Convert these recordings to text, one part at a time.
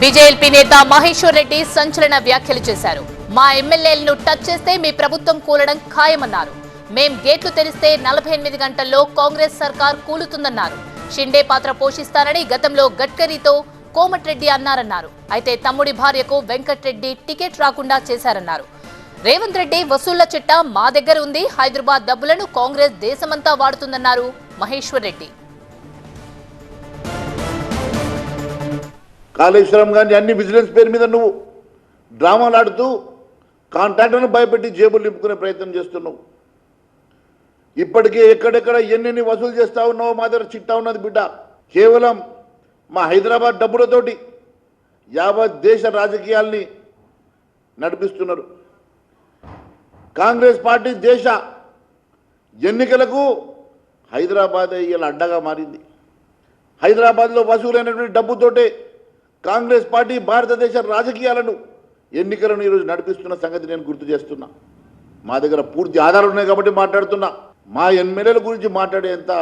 BJP నేత మహేశ్వర్ రెడ్డి సంచలన వ్యాఖ్యలు చేశారు. మా ఎమ్మెల్యేలను టచ్ చేస్తే మీ ప్రభుత్వం కూలడం ఖాయమన్నారు. మేం గేట్లు తెరిస్తే నలభై ఎనిమిది గంటల్లో కాంగ్రెస్ సర్కార్ కూలుతుందన్నారు. షిండే పాత్ర పోషిస్తానని గతంలో గడ్కరీతో కోమటిరెడ్డి అన్నారన్నారు. అయితే తమ్ముడి భార్యకు వెంకట్రెడ్డి టికెట్ రాకుండా చేశారన్నారు. రేవంత్ రెడ్డి వసూళ్ళ చిట్టా మా దగ్గర ఉంది హైదరాబాద్ డబ్బులను కాంగ్రెస్ దేశమంతా వాడుతుందన్నారు మహేశ్వర్ రెడ్డి. కాళేశ్వరం కానీ అన్ని విజిలెన్స్ పేరు మీద నువ్వు డ్రామాలు ఆడుతూ కాంట్రాక్టర్ను భయపెట్టి జేబులు నింపుకునే ప్రయత్నం చేస్తున్నావు. ఇప్పటికే ఎక్కడెక్కడ ఎన్నెన్ని వసూలు చేస్తా ఉన్నావో మా దగ్గర చిట్టా ఉన్నది బిడ్డ. కేవలం మా హైదరాబాద్ డబ్బులతోటి యావత్ దేశ రాజకీయాల్ని నడిపిస్తున్నారు. కాంగ్రెస్ పార్టీ దేశ ఎన్నికలకు హైదరాబాద్ ఇలా అడ్డగా మారింది. హైదరాబాద్లో వసూలైనటువంటి డబ్బుతోటే కాంగ్రెస్ పార్టీ భారతదేశ రాజకీయాలను ఎన్నికలను ఈరోజు నడిపిస్తున్న సంగతి నేను గుర్తు చేస్తున్నా. మా దగ్గర పూర్తి ఆధారాలు ఉన్నాయి కాబట్టి మాట్లాడుతున్నా. మా ఎమ్మెల్యేల గురించి మాట్లాడేంత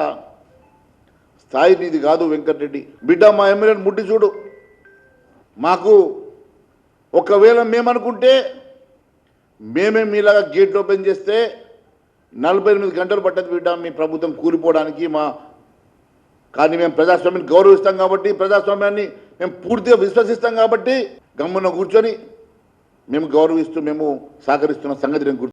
స్థాయి నీది కాదు వెంకటరెడ్డి. బిడ్డ మా ఎమ్మెల్యేని ముట్టి చూడు. మాకు ఒకవేళ మేమనుకుంటే మేమే మీలాగా గేట్ ఓపెన్ చేస్తే నలభై ఎనిమిది గంటలు పట్టదు బిడ్డ మీ ప్రభుత్వం కూలిపోవడానికి. మా కానీ మేము ప్రజాస్వామ్యాన్ని గౌరవిస్తాం కాబట్టి ప్రజాస్వామ్యాన్ని మేము పూర్తిగా విశ్వసిస్తాం కాబట్టి గమ్మున కూర్చొని మేము గౌరవిస్తూ మేము సహకరిస్తున్న సంగతి నేను గుర్తు